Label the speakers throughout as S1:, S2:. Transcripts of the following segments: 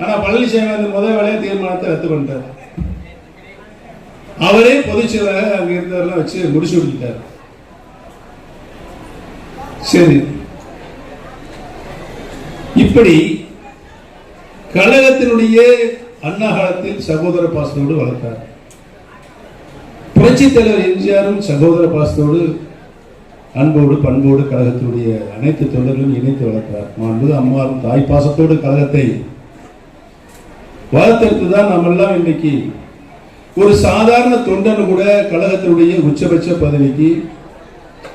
S1: ஆனா பழனிசாமி அந்த முதல் வேலையை தீர்மானத்தை ரத்து பண்ணிட்டார். அவரே பொதுச் செயலாளர் அங்க இருந்தவரெல்லாம் வச்சு முடிச்சு விட்டுட்டார் சரி. இப்படி கழகத்தினுடைய அண்ணா காலத்தில் சகோதர பாசத்தோடு வளர்த்தார். புரட்சி தலைவர் எம்ஜிஆரும் சகோதர பாசத்தோடு அன்போடு பண்போடு கழகத்தினுடைய அனைத்து தொண்டர்களும் இணைத்து வளர்த்தார். மாண்புது அம்மாவும் தாய் பாசத்தோடு கழகத்தை வளர்த்தெடுத்து தான் நம்மெல்லாம் எல்லாம் இன்னைக்கு ஒரு சாதாரண தொண்டன் கூட கழகத்தினுடைய உச்சபட்ச பதவிக்கு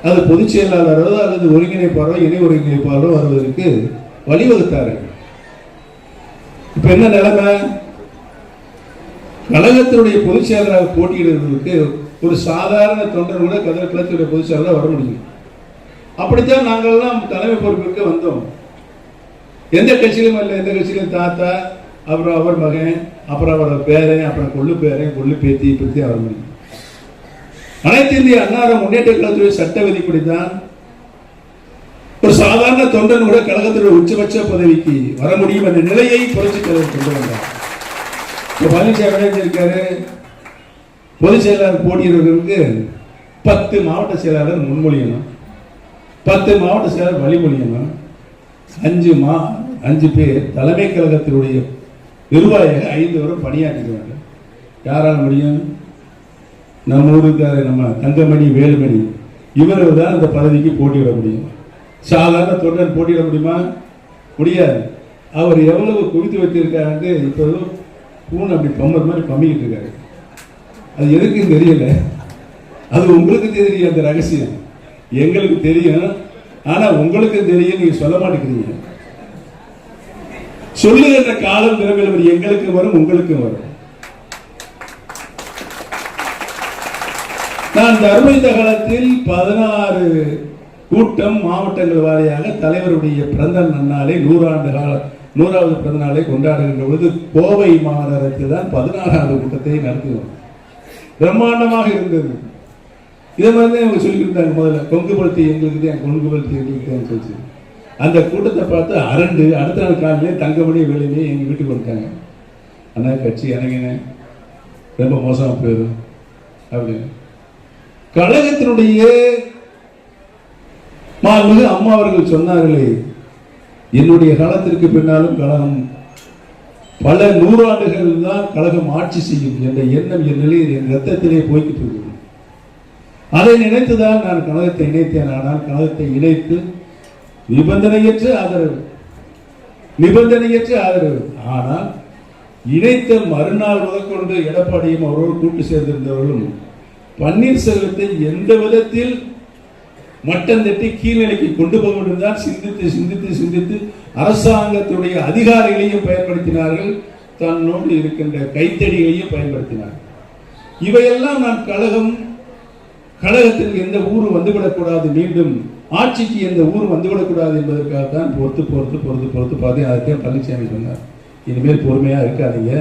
S1: அது பொதுச் செயலாளரோ அல்லது ஒருங்கிணைப்பாளரோ இணை ஒருங்கிணைப்பாளரோ வருவதற்கு வழிவகுத்தார்கள். இப்ப என்ன நிலைமை? கழகத்தினுடைய பொதுச் செயலராக போட்டியிடுவதற்கு ஒரு சாதாரண தொண்டர் கூட கழக கழகத்துடைய பொதுச் செயலராக வர முடியும். அப்படித்தான் நாங்கள்லாம் தலைமை பொறுப்பிற்கு வந்தோம். எந்த கட்சியிலும் இல்லை எந்த கட்சியிலும் தாத்தா அப்புறம் அவர் மகன் அப்புறம் அவரோட பேரன் அப்புறம் கொள்ளு பேரன் கொள்ளு பேத்தி பற்றி அவர் முடியும். அனைத்து இந்திய அன்னார முன்னேற்ற கழகத்துடைய சட்ட விதிப்படிதான் ஒரு சாதாரண தொண்டன் கூட கழகத்துடைய உச்சபட்ச பதவிக்கு வர முடியும் என்ற நிலையை புரட்சி தலைவர் கொண்டு வந்தார். இப்போ பழனிசாமி இருக்காரு பொதுச் செயலாளர் போட்டியிடுவதற்கு பத்து மாவட்ட செயலாளர் முன்மொழியணும். பத்து மாவட்ட செயலாளர் வழிமொழியணும். அஞ்சு மா அஞ்சு பேர் தலைமை கழகத்தினுடைய நிர்வாகிகள் ஐந்து வரும் பணியாற்றிடுவாங்க. யாரால் முடியும்? நம்ம ஊருக்கார நம்ம தங்கமணி வேலுமணி. இவர் தான் அந்த பதவிக்கு போட்டியிட முடியும். சாதாரண தொண்டன் போட்டியிட முடியுமா? முடியாது. அவர் எவ்வளவு குவித்து வைத்திருக்காரு இப்போ பூனை அப்படி பம்பர் மாதிரி பம்பிக்கிட்டு இருக்காரு. அது எதுக்கும் தெரியல. அது உங்களுக்கு தெரியும் அந்த ரகசியம். எங்களுக்கு தெரியும். ஆனால் உங்களுக்கு தெரியும் நீங்கள் சொல்ல மாட்டேங்கிறீங்க. சொல்லுகின்ற காலம் விரைவில் எங்களுக்கு வரும் உங்களுக்கும் வரும். நான் தர்மயுத்த காலத்தில் பதினாறு கூட்டம் மாவட்டங்கள் வாரியாக தலைவருடைய பிறந்த நன்னாளை நூறாண்டு கால நூறாவது பிறந்த நாளை கொண்டாடுகின்ற பொழுது கோவை மாநகரத்தில் தான் பதினாறாவது கூட்டத்தை நடத்துவோம் பிரம்மாண்டமாக இருந்தது. இதை மாதிரி தான் இவங்க சொல்லியிருந்தாங்க முதல்ல. கொங்குபடுத்தி எங்களுக்கு தான் கொங்கு எங்களுக்கு தான் சொல்லி அந்த கூட்டத்தை பார்த்து அரண்டு அடுத்த நாள் காலையிலே தங்கமணி வேலையிலே எங்கள் வீட்டுக்கு வந்துட்டாங்க. அண்ணா கட்சி இறங்கினேன் ரொம்ப மோசமாக போயிடும் அப்படின்னு. கழகத்தினுடைய மாண்புமிகு அம்மா அவர்கள் சொன்னார்களே என்னுடைய காலத்திற்கு பின்னாலும் கழகம் பல நூறாண்டுகள் தான் கழகம் ஆட்சி செய்யும் என்ற எண்ணம் என் நிலையில் என் ரத்தத்திலே போய்கிட்டு இருக்கிறது அதை நினைத்துதான் நான் கழகத்தை இணைத்தேன். ஆனால் கழகத்தை இணைத்து நிபந்தனையற்ற ஆதரவு. நிபந்தனையற்ற ஆதரவு. ஆனால் இணைத்த மறுநாள் முதற்கொண்டு எடப்பாடியும் அவரோடு கூட்டு சேர்ந்திருந்தவர்களும் பன்னீர்செல்வத்தை எந்த விதத்தில் மட்டம் தட்டி கீழ்நிலைக்கு கொண்டு போக வேண்டும் தான் சிந்தித்து சிந்தித்து சிந்தித்து அரசாங்கத்துடைய அதிகாரிகளையும் பயன்படுத்தினார்கள். தன்னோடு இருக்கின்ற கைத்தடிகளையும் பயன்படுத்தினார்கள். இவையெல்லாம் நான் கழகம் கழகத்தில் எந்த ஊர் வந்துவிடக்கூடாது. மீண்டும் ஆட்சிக்கு எந்த ஊர் வந்துவிடக்கூடாது என்பதற்காக தான் பொறுத்து பொறுத்து பொறுத்து பொறுத்து பார்த்து அதுக்கே பழனிசாமி சொன்னார் இனிமேல் பொறுமையாக இருக்காதீங்க.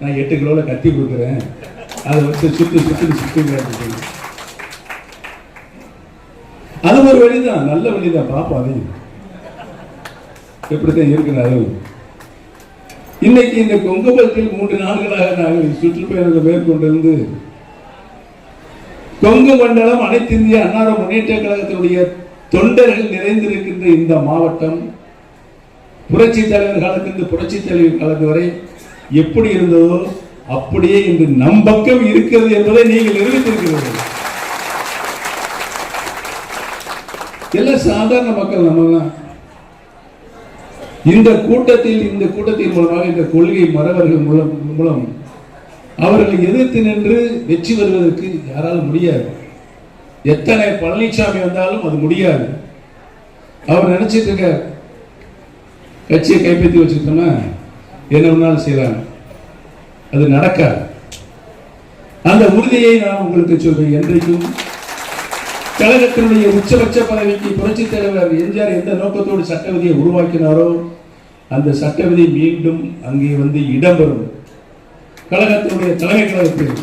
S1: நான் எட்டு கிலோவில் கத்தி கொடுக்குறேன். அதை வச்சு சுற்றி சுற்றி சுற்றி அது ஒரு வழிதான். நல்ல வழிதான். பார்ப்போம் அதையும். எப்படித்தான் இருக்கிறாரு இன்னைக்கு இந்த கொங்குபத்தில் மூன்று நாடுகளாக நாங்கள் சுற்றுப்பயணத்தை மேற்கொண்டிருந்து கொங்கு மண்டலம் அனைத்து இந்திய அன்னார முன்னேற்ற கழகத்தினுடைய தொண்டர்கள் நிறைந்திருக்கின்ற இந்த மாவட்டம் புரட்சி தலைவர் காலத்திலிருந்து புரட்சி தலைவர் காலத்து வரை எப்படி இருந்ததோ அப்படியே இன்று நம் பக்கம் இருக்கிறது என்பதை நீங்கள் நிரூபித்திருக்கிறீர்கள். எல்லாம் சாதாரண மக்கள் நம்மெல்லாம். இந்த கூட்டத்தில் இந்த கூட்டத்தின் மூலமாக இந்த கொள்கை மறவர்கள் மூலம் மூலம் அவர்களை எதிர்த்து நின்று வெற்றி வருவதற்கு யாராலும் முடியாது. எத்தனை பழனிசாமி வந்தாலும் அது முடியாது. அவர் நினைச்சிட்டு இருக்க கட்சியை கைப்பற்றி வச்சுக்கிட்டோம்னா என்ன வேணாலும் செய்யலாம் அது நடக்காது. அந்த உறுதியை நான் உங்களுக்கு சொல்றேன் என்றைக்கும். கழகத்தினுடைய உச்சபட்ச பதவிக்கு புரட்சி தலைவர் எம்ஜிஆர் எந்த நோக்கத்தோடு சட்ட விதியை உருவாக்கினாரோ அந்த சட்ட விதி மீண்டும் அங்கே வந்து இடம்பெறும். கழகத்தினுடைய தலைமை கழகத்தில்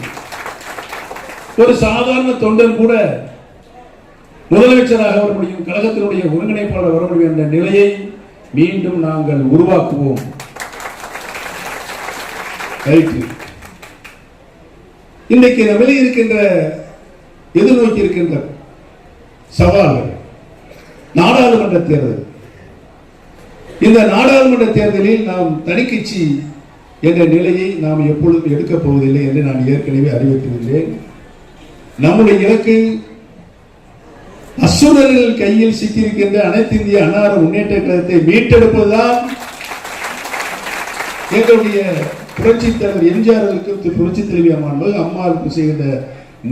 S1: ஒரு சாதாரண தொண்டன் கூட முதலமைச்சராக வர முடியும் கழகத்தினுடைய ஒருங்கிணைப்பாளர் வர முடியும் என்ற நிலையை மீண்டும் நாங்கள் உருவாக்குவோம். ரைட்டு இன்றைக்கு நம்மளே இருக்கின்ற எதிர்நோக்கி இருக்கின்ற சவால்கள் நாடாளுமன்ற தேர்தல். இந்த நாடாளுமன்ற தேர்தலில் நாம் தனிக்கட்சி என்ற நிலையை நாம் எப்பொழுதும் எடுக்கப் போவதில்லை என்று நான் ஏற்கனவே அறிவித்திருந்தேன். நம்முடைய இலக்கு அசுரர்கள் கையில் சிக்கியிருக்கின்ற அனைத்து இந்திய அன்னார முன்னேற்ற கழகத்தை மீட்டெடுப்பதுதான் எங்களுடைய புரட்சி தலைவர் எம்ஜிஆர்களுக்கு புரட்சி தலைவி அம்மா அம்மாவுக்கு செய்கின்ற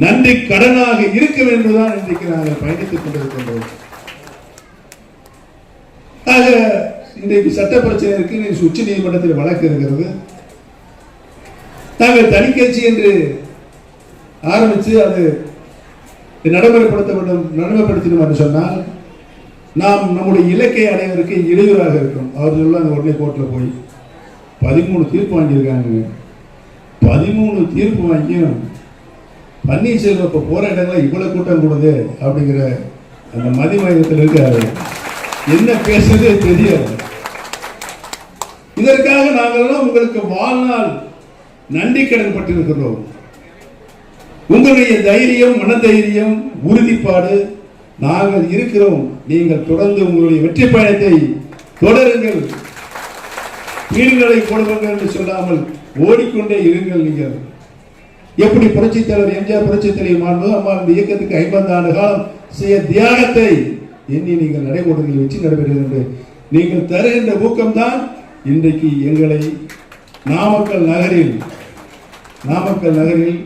S1: நன்றி கடனாக இருக்க வேண்டும்தான் இன்றைக்கு நாங்கள் பயணித்துக் கொண்டிருக்கின்றோம். ஆக இன்றைக்கு சட்ட பிரச்சனை இருக்கு. உச்ச நீதிமன்றத்தில் வழக்கு இருக்கிறது. நாங்கள் தனிக்கட்சி என்று ஆரம்பித்து அது நடைமுறைப்படுத்த வேண்டும் நடைமுறைப்படுத்தணும் என்று சொன்னால் நாம் நம்முடைய இலக்கை அடைவதற்கு இடையூறாக இருக்கும். அவர் சொல்லுவாங்க உடனே கோர்ட்டில் போய் பதிமூணு தீர்ப்பு வாங்கியிருக்காங்க. பதிமூணு தீர்ப்பு வாங்கியும் பன்னீர்செல்வம் இப்போ போகிற இடங்களில் இவ்வளோ கூட்டம் கூடுது அப்படிங்கிற அந்த மதிமயத்தில் இருக்காரு. என்ன பேசுறதே தெரியாது. இதற்காக நாங்கள் உங்களுக்கு வாழ்நாள் நன்றி கடன் பட்டிருக்கிறோம். உங்களுடைய தைரியம் மனதைரியம் உறுதிப்பாடு நாங்கள் இருக்கிறோம். நீங்கள் தொடர்ந்து உங்களுடைய வெற்றி பயணத்தை தொடருங்கள். வீடுகளை கொடுங்கள் என்று சொல்லாமல் ஓடிக்கொண்டே இருங்கள் நீங்கள். எப்படி புரட்சித் தலைவர் எம்ஜிஆர் புரட்சித் தலைவர் மாண்பு அம்மா இந்த இயக்கத்துக்கு ஐம்பது ஆண்டு காலம் செய்ய தியாகத்தை எண்ணி நீங்கள் நடைமுறையில் வச்சு நடைபெறுகிறது நீங்கள் தருகின்ற ஊக்கம்தான் இன்றைக்கு எங்களை நாமக்கல் நகரில் நாமக்கல் நகரில்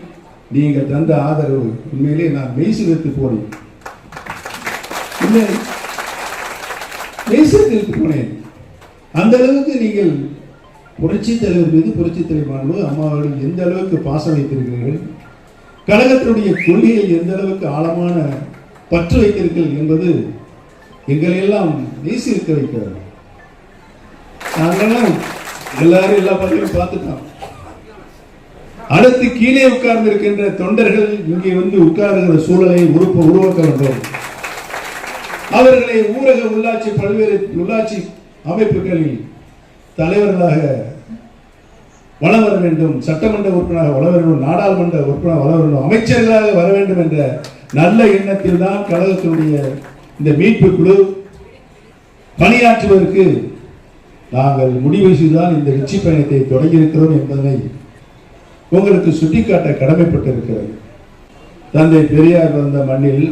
S1: நீங்கள் தந்த ஆதரவு உண்மையிலே நான் மெய்சிலிருந்து போனேன். உண்மை மெய்சிலிருந்து போனேன். அந்த அளவுக்கு நீங்கள் புரட்சி தலைவர் மீது புரட்சி தலைவர் மாண்பு அம்மாவோடு எந்த அளவுக்கு பாசம் வைத்திருக்கிறீர்கள் கழகத்தினுடைய கொள்கையை எந்த அளவுக்கு ஆழமான பற்று வைத்திருக்கிறீர்கள் என்பது எங்களை எல்லாம் நேசிக்க வைக்கிறது. நாங்கள்லாம் எல்லாரும் எல்லா பகுதியும் பார்த்துட்டோம். அடுத்து கீழே உட்கார்ந்து இருக்கின்ற தொண்டர்கள் இங்கே வந்து உட்காருகிற சூழலை உருப்ப உருவாக்க வேண்டும் அவர்களை ஊரக உள்ளாட்சி பல்வேறு உள்ளாட்சி அமைப்புகளில் தலைவர்களாக வளம் வர வேண்டும் சட்டமன்ற உறுப்பினராக வளர வேண்டும் நாடாளுமன்ற உறுப்பினர் வளர வேண்டும் அமைச்சர்களாக வர வேண்டும் என்ற நல்ல எண்ணத்தில் தான் கழகத்தினுடைய இந்த மீட்பு குழு பணியாற்றுவதற்கு நாங்கள் முடிவு செய்துதான் இந்த வெற்றி பயணத்தை தொடங்கியிருக்கிறோம் என்பதனை உங்களுக்கு சுட்டிக்காட்ட கடமைப்பட்டிருக்கிறது தந்தை பெரியார் வந்த மண்ணில்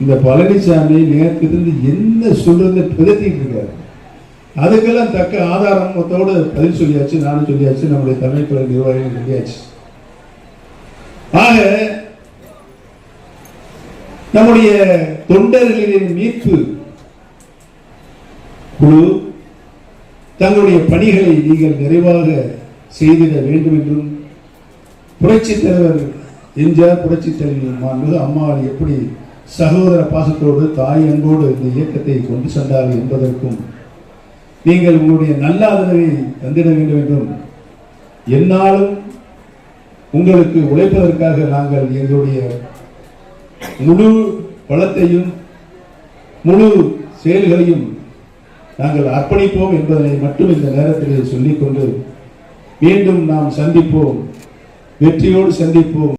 S1: இந்த பழனிசாமி நேரத்திலிருந்து என்ன சொல்றதை பிதத்திட்டு இருக்காரு. அதுக்கெல்லாம் தக்க ஆதாரத்தோடு பதில் சொல்லியாச்சு நானும் சொல்லியாச்சு நம்முடைய தமிழ் துறை நிர்வாகிகள் சொல்லியாச்சு. ஆக நம்முடைய தொண்டர்களின் மீட்பு குழு தங்களுடைய பணிகளை நீங்கள் நிறைவாக செய்திட வேண்டும் என்றும் புரட்சி தலைவர் எம்ஜிஆர் புரட்சி தலைவர் மாண்பு எப்படி சகோதர பாசத்தோடு தாய் அன்போடு இந்த இயக்கத்தை கொண்டு சென்றார் என்பதற்கும் நீங்கள் உங்களுடைய நல்ல ஆதரவை தந்திட வேண்டும் என்றும் என்னாலும் உங்களுக்கு உழைப்பதற்காக நாங்கள் எங்களுடைய முழு பலத்தையும் முழு செயல்களையும் நாங்கள் அர்ப்பணிப்போம் என்பதனை மட்டும் இந்த நேரத்தில் சொல்லிக்கொண்டு மீண்டும் நாம் சந்திப்போம். வெற்றியோடு சந்திப்போம்.